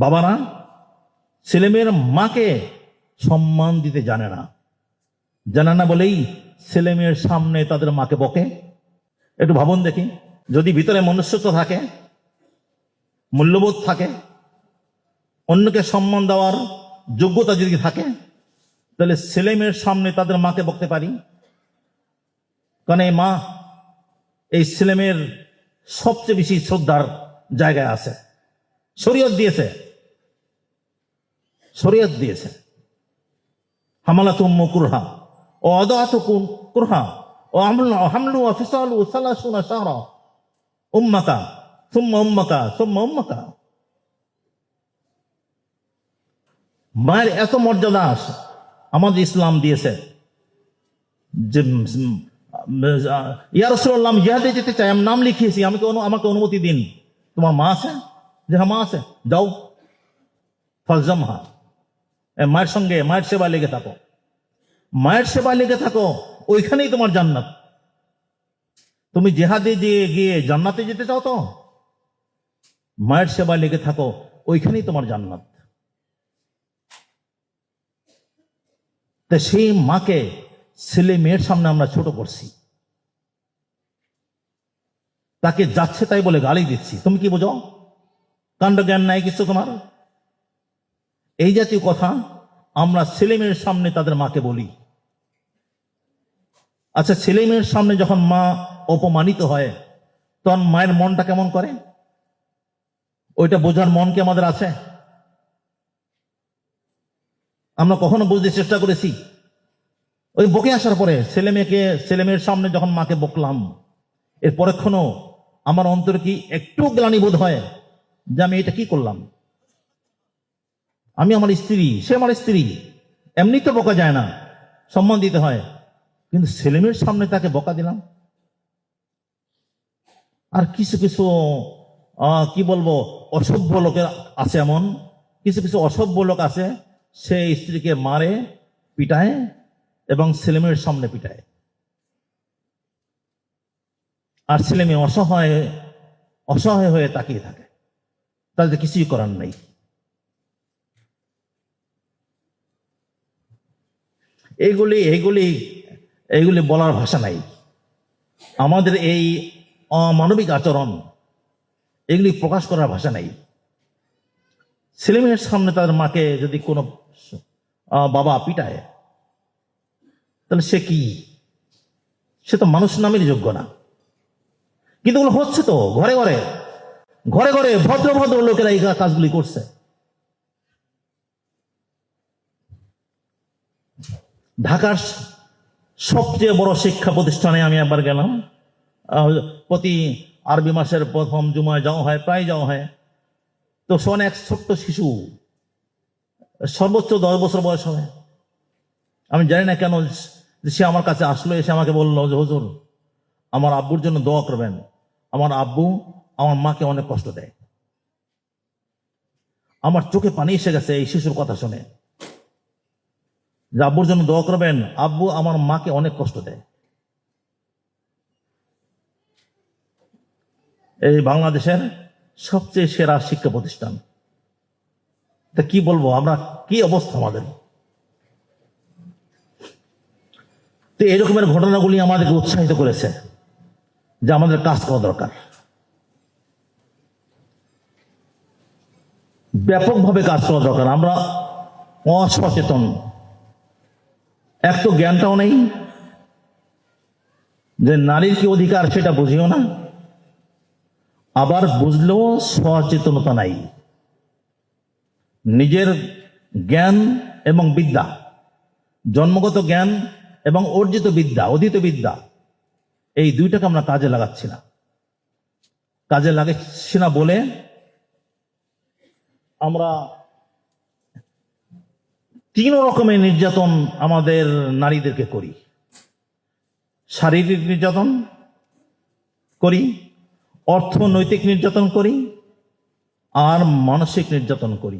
বাবারা, ছেলেমেয়ের মাকে সম্মান দিতে জানে না। জানে না বলেই ছেলেমেয়ের সামনে তাদের মাকে বকে। একটু ভাবুন দেখি, যদি ভিতরে মনুষ্যত্ব থাকে, মূল্যবোধ থাকে, অন্যকে সম্মান দেওয়ার যোগ্যতা যদি থাকে, তাহলে ছেলে মেয়ের সামনে তাদের মাকে বকতে পারি। কারণ এই মা, এই ছেলে মেয়ের সবচেয়ে বেশি শ্রদ্ধার জায়গায় আছে। শরীয়ত দিয়েছে শরীয়ত দিয়েছে হামালা তুম্ম কুরহা। ও অদাত কুরহা। ও হামলু অফিসালু সালাসুনা শাহরা। উম্মাকা সুম্মা উম্মাকা সুম্মা উম্মাকা মায়ের এত মর্যাদা আছে। আমাদের ইসলাম দিয়েছে। যে উম, ইয়া রসুল্লাহ জিহাদে যেতে চাই আমি নাম লিখিয়েছি আমাকে আমাকে অনুমতি দিন? তোমার মা আছে? যে হ্যাঁ মা আছে। যাও। ফলজম হা মায়ের সঙ্গে, মায়ের সেবা লেগে থাকো। মায়ের সেবা লেগে থাকো, ওইখানেই তোমার জান্নাত। তুমি জেহাদে দিয়ে গিয়ে জান্নাতে যেতে চাও তো, মায়ের সেবা লেগে থাকো, ওইখানেই তোমার জান্নাত। সেই মাকে ছেলে মেয়ের সামনে আমরা ছোট করছি। তাকে যাচ্ছে তাই বলে গালি দিচ্ছি। তুমি কি বোঝো? কাণ্ড জ্ঞান নাই কিছু তোমার? এই জাতীয় কথা আমরা ছেলে মেয়ের সামনে তাদের মাকে বলি। আচ্ছা ছেলে মেয়ের সামনে যখন মা অপমানিত হয়, তখন মায়ের মনটা কেমন করে? ওইটা বোঝার মন কি আমাদের আছে? আমরা কখনো বুঝতে চেষ্টা করেছি। ওই বকে আসার পরে ছেলে মেয়েকে ছেলে মেয়ের সামনে যখন মাকে বকলাম এর পরেক্ষণও আমার অন্তরে কি একটু গ্লানি বোধ হয় যে আমি এটা কি করলাম? আমি আমার স্ত্রী, সে আমার স্ত্রী। এমনি তো বকা যায় না, সম্মান দিতে হয়। কিন্তু ছেলেমেয়ের সামনে তাকে বকা দিলাম। আর কিছু কিছু কি বলব, অসভ্য লোকের আছে এমন। কিছু কিছু অসভ্য লোক আছে, সে স্ত্রীকে মারে, পিটায় এবং ছেলেমেয়ের সামনে পিটায়। আর ছেলেমেয়ে অসহায় অসহায় হয়ে তাকিয়ে থাকে। তাদের কিছুই করার নেই। এইগুলি এইগুলি এইগুলি বলার ভাষা নাই। আমাদের এই অমানবিক আচরণ, এগুলি প্রকাশ করার ভাষা নাই। ছেলেমেয়ের সামনে তাদের মাকে যদি কোনো বাবা পিটায়, তাহলে সে কি? সে তো মানুষ নামের যোগ্য না। কিন্তু ওগুলো হচ্ছে তো, ঘরে ঘরে। ঘরে ঘরে ভদ্র ভদ্র লোকেরা এই কাজগুলি করছে। ঢাকার সবচেয়ে বড় শিক্ষা প্রতিষ্ঠানে আমি একবার গেলাম। প্রতি আরবি মাসের প্রথম জুমায় যাওয়া হয়, প্রায় যাওয়া হয়। তো শোন, এক ছোট্ট শিশু, সর্বোচ্চ দশ বছর বয়স হবে। আমি জানি না কেন সে আমার কাছে আসলো, এসে আমাকে বলল, যে হুজুর, আমার আব্বুর জন্য দোয়া করবেন। আমার আব্বু আমার মাকে অনেক কষ্ট দেয়। আমার চোখে পানি এসে গেছে এই শিশুর কথা শুনে। যে আব্বুর জন্য দোয়া করবেন, আব্বু আমার মাকে অনেক কষ্ট দেয়। এই বাংলাদেশের সবচেয়ে সেরা শিক্ষা প্রতিষ্ঠান। তা কি বলব, আমরা কি অবস্থা আমাদের? তো এরকমের ঘটনাগুলি আমাদেরকে উৎসাহিত করেছে যে আমাদের কাজ করা দরকার। ব্যাপকভাবে কাজ করা দরকার। আমরা অসচেতন এক তো জ্ঞানটাও নেই যে নারীর কি অধিকার সেটা বুঝিও না। আবার বুঝলেও সচেতনতা নাই। নিজের জ্ঞান এবং বিদ্যা, জন্মগত জ্ঞান এবং অর্জিত বিদ্যা, অধীত বিদ্যা, এই দুইটাকে আমরা কাজে লাগাচ্ছি না। কাজে লাগাচ্ছি না বলে আমরা তিন রকমের নির্যাতন আমাদের নারীদেরকে করি। শারীরিক নির্যাতন করি, অর্থনৈতিক নির্যাতন করি, আর মানসিক নির্যাতন করি।